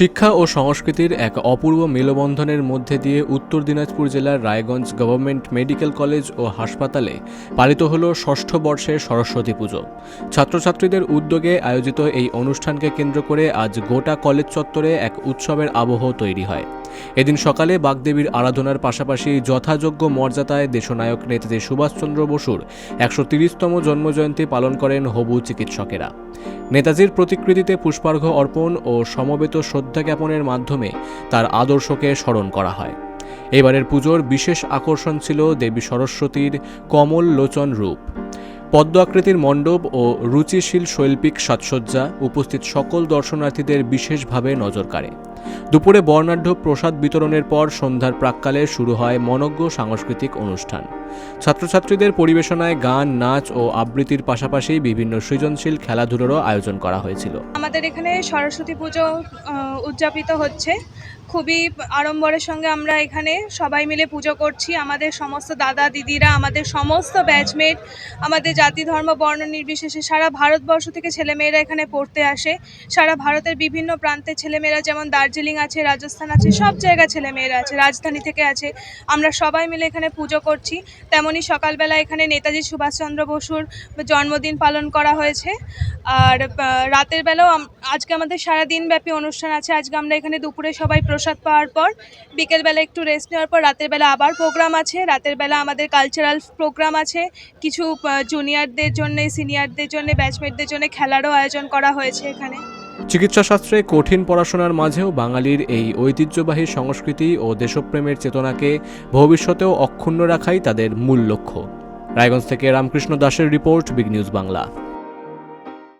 শিক্ষা ও সংস্কৃতির এক অপূর্ব মেলবন্ধনের মধ্যে দিয়ে উত্তর দিনাজপুর জেলার রায়গঞ্জ গভর্নমেন্ট মেডিকেল কলেজ ও হাসপাতালে পালিত হল ষষ্ঠ বর্ষের সরস্বতী পুজো। ছাত্রছাত্রীদের উদ্যোগে আয়োজিত এই অনুষ্ঠানকে কেন্দ্র করে আজ গোটা কলেজ চত্বরে এক উৎসবের আবহ তৈরি হয়। এদিন সকালে বাগদেবীর আরাধনার পাশাপাশি যথাযোগ্য মর্যাদায় দেশনায়ক নেতাজি সুভাষচন্দ্র বসুর একশো তিরিশতম জন্মজয়ন্তী পালন করেন হবু চিকিৎসকেরা। নেতাজির প্রতিকৃতিতে পুষ্পার্ঘ্য অর্পণ ও সমবেত শ্রদ্ধা জ্ঞাপনের মাধ্যমে তার আদর্শকে স্মরণ করা হয়। এবারের পুজোর বিশেষ আকর্ষণ ছিল দেবী সরস্বতীর কমল লোচন রূপ। পদ্ম আকৃতির মণ্ডপ ও রুচিশীল শৈল্পিক সাজসজ্জা উপস্থিত সকল দর্শনার্থীদের বিশেষভাবে নজর কাড়ে। দুপুরে বর্ণাঢ্য প্রসাদ বিতরণের পর সন্ধ্যার প্রাক্কালে শুরু হয় মনজ্ঞ সাংস্কৃতিক অনুষ্ঠান। ছাত্রছাত্রীদের পরিবেশনায় গান, নাচ ও আবৃত্তির পাশাপাশি বিভিন্ন সৃজনশীল খেলাধুলোরও আয়োজন করা হয়েছিল। আমাদের এখানে সরস্বতী পুজো উদযাপিত হচ্ছে। খুবই আড়ম্বরের সঙ্গে আমরা এখানে সবাই মিলে পুজো করছি। আমাদের সমস্ত দাদা, দিদিরা, আমাদের সমস্ত ব্যাচমেট, আমাদের জাতি, ধর্ম, বর্ণ নির্বিশেষে সারা ভারতবর্ষ থেকে ছেলেমেয়েরা এখানে পড়তে আসে। সারা ভারতের বিভিন্ন প্রান্তের ছেলেমেয়েরা যেমন দার্জিলিং আছে, রাজস্থান আছে, সব জায়গায় ছেলেমেয়েরা আছে, রাজধানী থেকে আছে। আমরা সবাই মিলে এখানে পুজো করছি। তেমনই সকালবেলা এখানে নেতাজি সুভাষচন্দ্র বসুর জন্মদিন পালন করা হয়েছে। আর রাতের বেলাও আজকে আমাদের সারা দিন ব্যাপী অনুষ্ঠান আছে। আজকে আমরা এখানে দুপুরে সবাই প্রসাদ পাওয়ার পর বিকেলবেলা একটু রেস্ট নেওয়ার পর, রাতের বেলা আবার প্রোগ্রাম আছে। রাতের বেলা আমাদের কালচারাল প্রোগ্রাম আছে। কিছু জুনিয়রদের জন্য সিনিয়রদের জন্য ব্যাচমেটদের জন্য খেলারও আয়োজন করা হয়েছে এখানে। চিকিৎসাশাস্ত্রে কঠিন পড়াশোনার মাঝেও বাঙালির এই ঐতিহ্যবাহী সংস্কৃতি ও দেশপ্রেমের চেতনাকে ভবিষ্যতেও অক্ষুণ্ণ রাখাই তাদের মূল লক্ষ্য। রায়গঞ্জ থেকে রামকৃষ্ণ দাসের রিপোর্ট বিগ নিউজ বাংলা।